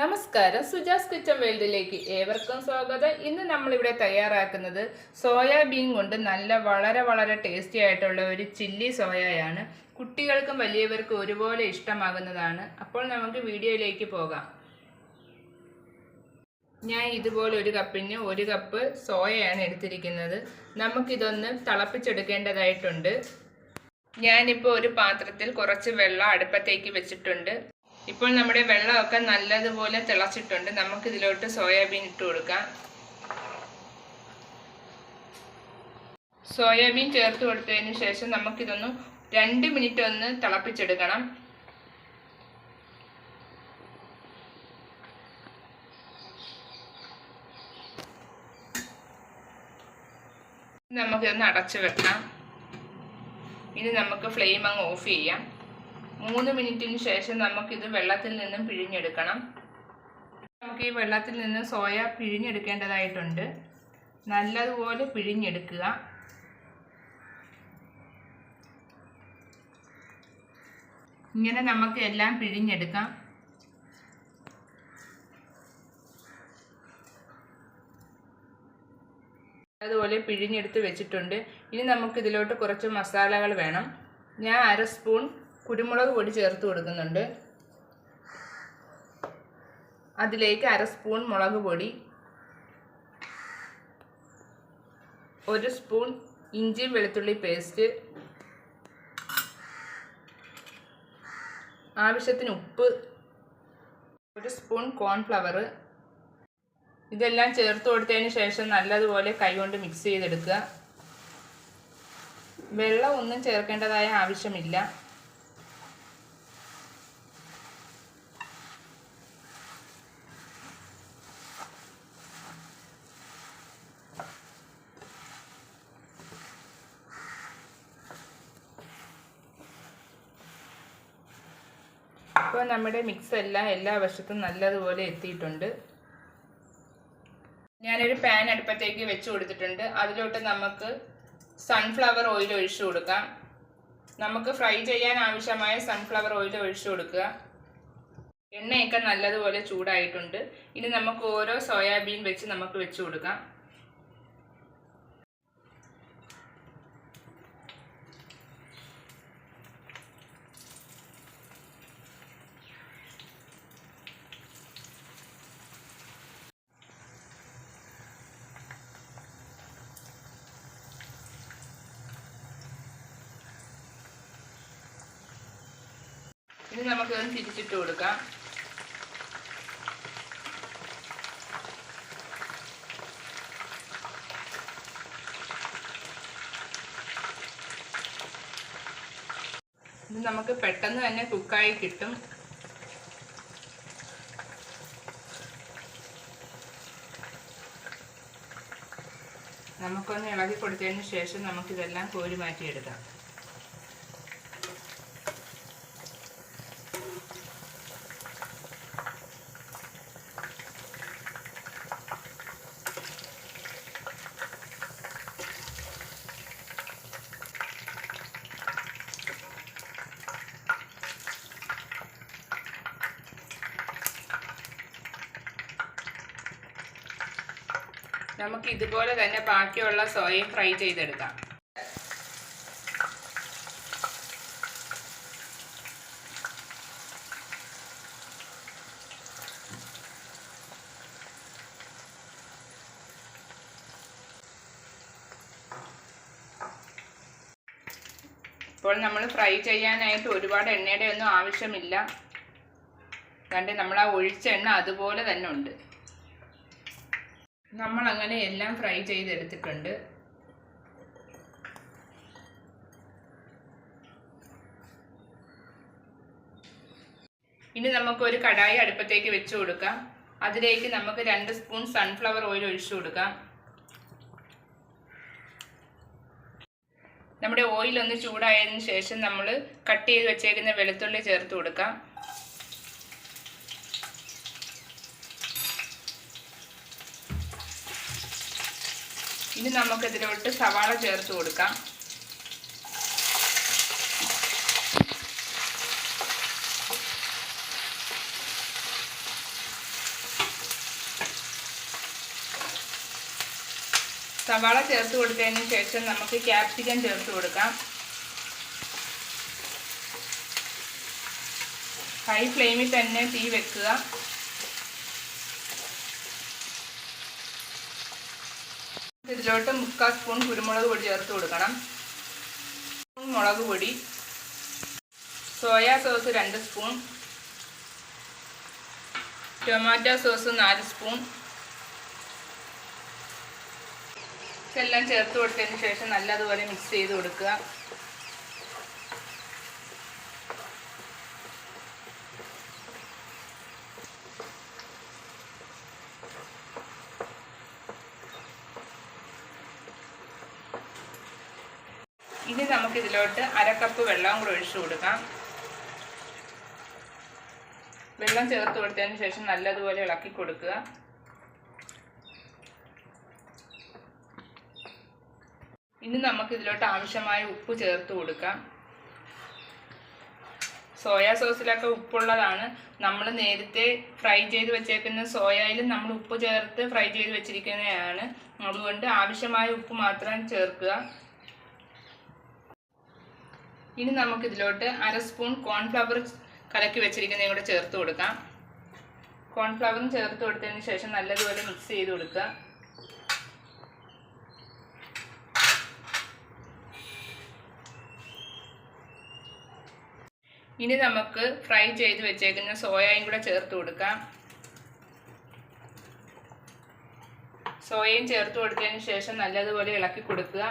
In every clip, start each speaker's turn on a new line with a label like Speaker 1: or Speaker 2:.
Speaker 1: നമസ്കാരം. സുജാസ് കിച്ചൺ വേൾഡിലേക്ക് ഏവർക്കും സ്വാഗതം. ഇന്ന് നമ്മളിവിടെ തയ്യാറാക്കുന്നത് സോയാബീൻ കൊണ്ട് നല്ല വളരെ വളരെ ടേസ്റ്റി ആയിട്ടുള്ള ഒരു ചില്ലി സോയയാണ്. കുട്ടികൾക്കും വലിയവർക്കും ഒരുപോലെ ഇഷ്ടമാകുന്നതാണ്. അപ്പോൾ നമുക്ക് വീഡിയോയിലേക്ക് പോകാം. ഞാൻ ഇതുപോലെ ഒരു കപ്പിന് ഒരു കപ്പ് സോയയാണ് എടുത്തിരിക്കുന്നത്. നമുക്കിതൊന്ന് തിളപ്പിച്ചെടുക്കേണ്ടതായിട്ടുണ്ട്. ഞാനിപ്പോൾ ഒരു പാത്രത്തിൽ കുറച്ച് വെള്ളം അടുപ്പത്തേക്ക് വെച്ചിട്ടുണ്ട്. ഇപ്പോൾ നമ്മുടെ വെള്ളമൊക്കെ നല്ലതുപോലെ തിളച്ചിട്ടുണ്ട്. നമുക്ക് ഇതിലോട്ട് സോയാബീൻ ഇട്ട് കൊടുക്കാം. സോയാബീൻ ചേർത്ത് കൊടുത്തതിന് ശേഷം നമുക്കിതൊന്ന് രണ്ട് മിനിറ്റ് ഒന്ന് തിളപ്പിച്ചെടുക്കണം. നമുക്കിതൊന്ന് അടച്ചു വെക്കാം. ഇനി നമുക്ക് ഫ്ലെയിം അങ്ങ് ഓഫ് ചെയ്യാം. മൂന്ന് മിനിറ്റിന് ശേഷം നമുക്കിത് വെള്ളത്തിൽ നിന്നും പിഴിഞ്ഞെടുക്കണം. നമുക്ക് ഈ വെള്ളത്തിൽ നിന്ന് സോയ പിഴിഞ്ഞെടുക്കേണ്ടതായിട്ടുണ്ട്. നല്ലതുപോലെ പിഴിഞ്ഞെടുക്കുക. ഇങ്ങനെ നമുക്ക് എല്ലാം പിഴിഞ്ഞെടുക്കാം. അതുപോലെ പിഴിഞ്ഞെടുത്ത് വെച്ചിട്ടുണ്ട്. ഇനി നമുക്കിതിലോട്ട് കുറച്ച് മസാലകൾ വേണം. ഞാൻ അര സ്പൂൺ കുരുമുളക് പൊടി ചേർത്ത് കൊടുക്കുന്നുണ്ട്. അതിലേക്ക് അര സ്പൂൺ മുളക് പൊടി ഒരു സ്പൂൺ ഇഞ്ചി വെളുത്തുള്ളി പേസ്റ്റ് ആവശ്യത്തിന് ഉപ്പ് ഒരു സ്പൂൺ കോൺഫ്ലവർ. ഇതെല്ലാം ചേർത്ത് കൊടുത്തതിന് ശേഷം നല്ലതുപോലെ കൈകൊണ്ട് മിക്സ് ചെയ്തെടുക്കുക. വെള്ളം ഒന്നും ചേർക്കേണ്ടതായ ആവശ്യമില്ല. ഇപ്പോൾ നമ്മുടെ മിക്സ് എല്ലാം എല്ലാ വശത്തും നല്ലതുപോലെ എത്തിയിട്ടുണ്ട്. ഞാനൊരു പാൻ അടുപ്പത്തേക്ക് വെച്ച് കൊടുത്തിട്ടുണ്ട്. അതിലോട്ട് നമുക്ക് സൺഫ്ലവർ ഓയിൽ ഒഴിച്ചു കൊടുക്കാം. നമുക്ക് ഫ്രൈ ചെയ്യാൻ ആവശ്യമായ സൺഫ്ലവർ ഓയിൽ ഒഴിച്ചു കൊടുക്കുക. എണ്ണയൊക്കെ നല്ലതുപോലെ ചൂടായിട്ടുണ്ട്. ഇനി നമുക്ക് ഓരോ സോയാബീൻ വെച്ച് നമുക്ക് വെച്ച് കൊടുക്കാം. ഇനി നമുക്കൊന്ന് തിരിച്ചിട്ട് കൊടുക്കാം. ഇത് നമുക്ക് പെട്ടെന്ന് തന്നെ കുക്കായി കിട്ടും. നമുക്കൊന്ന് ഇളകി കൊടുത്തതിന് ശേഷം നമുക്കിതെല്ലാം കോരി മാറ്റിയെടുക്കാം. നമുക്ക് ഇതുപോലെ തന്നെ ബാക്കിയുള്ള സോയയും ഫ്രൈ ചെയ്തെടുക്കാം. ഇപ്പോൾ നമ്മൾ ഫ്രൈ ചെയ്യാനായിട്ട് ഒരുപാട് എണ്ണയുടെ ഒന്നും ആവശ്യമില്ല. കണ്ട് നമ്മൾ ആ ഒഴിച്ച എണ്ണ അതുപോലെ തന്നെ ഉണ്ട്. നമ്മൾ അങ്ങനെ എല്ലാം ഫ്രൈ ചെയ്തെടുത്തിട്ടുണ്ട്. ഇനി നമുക്ക് ഒരു കടായി അടുപ്പത്തേക്ക് വെച്ചു കൊടുക്കാം. അതിലേക്ക് നമുക്ക് രണ്ട് സ്പൂൺ സൺഫ്ലവർ ഓയിൽ ഒഴിച്ചു കൊടുക്കാം. നമ്മുടെ ഓയിൽ ഒന്ന് ചൂടായതിനു ശേഷം നമ്മൾ കട്ട് ചെയ്ത് വെച്ചേക്കുന്ന വെളുത്തുള്ളി ചേർത്ത് കൊടുക്കാം. ഇനി നമുക്ക് ഇതിലോട്ട് സവാള ചേർത്ത് കൊടുക്കാം. സവാള ചേർത്ത് കൊടുത്തതിന് ശേഷം നമുക്ക് ക്യാപ്സിക്കം ചേർത്ത് കൊടുക്കാം. ഹൈ ഫ്ലെയിമിൽ തന്നെ തീ വെക്കുക. ഇതിലോട്ട് മുക്കാൽ സ്പൂൺ കുരുമുളക് പൊടി ചേർത്ത് കൊടുക്കണം. സ്പൂൺ മുളക് പൊടി സോയാ സോസ് രണ്ട് സ്പൂൺ ടൊമാറ്റോ സോസ് നാല് സ്പൂൺ. ഇതെല്ലാം ചേർത്ത് കൊടുത്തതിന് ശേഷം നല്ലതുപോലെ മിക്സ് ചെയ്ത് കൊടുക്കുക. ഇനി നമുക്ക് ഇതിലോട്ട് അര കപ്പ് വെള്ളം കൂടെ ഒഴിച്ചു കൊടുക്കാം. വെള്ളം ചേർത്ത് കൊടുത്തതിന് ശേഷം നല്ലതുപോലെ ഇളക്കി കൊടുക്കുക. ഇനി നമുക്ക് ഇതിലോട്ട് ആവശ്യമായ ഉപ്പ് ചേർത്ത് കൊടുക്കാം. സോയാ സോസിലൊക്കെ ഉപ്പുള്ളതാണ്. നമ്മൾ നേരത്തെ ഫ്രൈ ചെയ്ത് വെച്ചേക്കുന്ന സോയയിലും നമ്മൾ ഉപ്പ് ചേർത്ത് ഫ്രൈ ചെയ്ത് വെച്ചിരിക്കുന്നതാണ്. അതുകൊണ്ട് ആവശ്യമായ ഉപ്പ് മാത്രം ചേർക്കുക. ഇനി നമുക്ക് ഇതിലോട്ട് അര സ്പൂൺ കോൺഫ്ലവർ കലക്കി വെച്ചിരിക്കുന്നതും കൂടെ ചേർത്ത് കൊടുക്കാം. കോൺഫ്ലവറും ചേർത്ത് കൊടുത്തതിന് ശേഷം നല്ലതുപോലെ മിക്സ് ചെയ്ത് കൊടുക്കുക. ഇനി നമുക്ക് ഫ്രൈ ചെയ്ത് വെച്ചേക്കുന്ന സോയയും കൂടെ ചേർത്ത് കൊടുക്കാം. സോയയും ചേർത്ത് കൊടുത്തതിന് ശേഷം നല്ലതുപോലെ ഇളക്കി കൊടുക്കുക.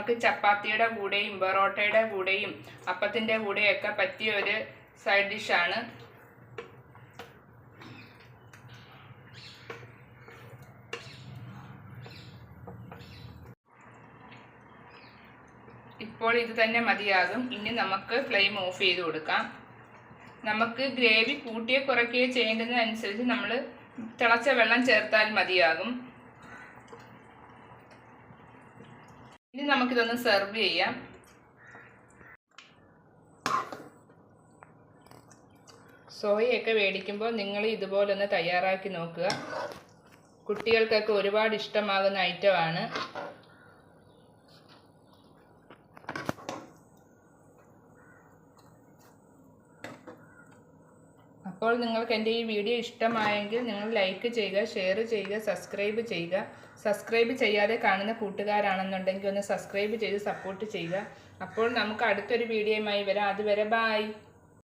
Speaker 1: നമുക്ക് ചപ്പാത്തിയുടെ കൂടെയും പൊറോട്ടയുടെ കൂടെയും അപ്പത്തിന്റെ കൂടെയൊക്കെ പറ്റിയ ഒരു സൈഡ് ഡിഷാണ് ഇപ്പോൾ ഇത് തന്നെ മതിയാകും. ഇനി നമുക്ക് ഫ്ലെയിം ഓഫ് ചെയ്ത് കൊടുക്കാം. നമുക്ക് ഗ്രേവി കൂട്ടിയോ കുറയ്ക്കുകയോ ചെയ്യേണ്ടതിനനുസരിച്ച് നമ്മൾ തിളച്ച വെള്ളം ചേർത്താൽ മതിയാകും. ഇനി നമുക്കിതൊന്ന് സെർവ് ചെയ്യാം. സോയയൊക്കെ മേടിക്കുമ്പോൾ നിങ്ങൾ ഇതുപോലൊന്ന് തയ്യാറാക്കി നോക്കുക. കുട്ടികൾക്കൊക്കെ ഒരുപാട് ഇഷ്ടമാകുന്ന ഐറ്റമാണ്. അപ്പോൾ നിങ്ങൾക്ക് എന്റെ ഈ വീഡിയോ ഇഷ്ടമായെങ്കിൽ നിങ്ങൾ ലൈക്ക് ചെയ്യുക ഷെയർ ചെയ്യുക സബ്സ്ക്രൈബ് ചെയ്യുക. സബ്സ്ക്രൈബ് ചെയ്യാതെ കാണുന്ന കൂട്ടുകാരാണെന്നുണ്ടെങ്കിൽ ഒന്ന് സബ്സ്ക്രൈബ് ചെയ്ത് സപ്പോർട്ട് ചെയ്യുക. അപ്പോൾ നമുക്ക് അടുത്തൊരു വീഡിയോയുമായി വരാം. അതുവരെ ബായ്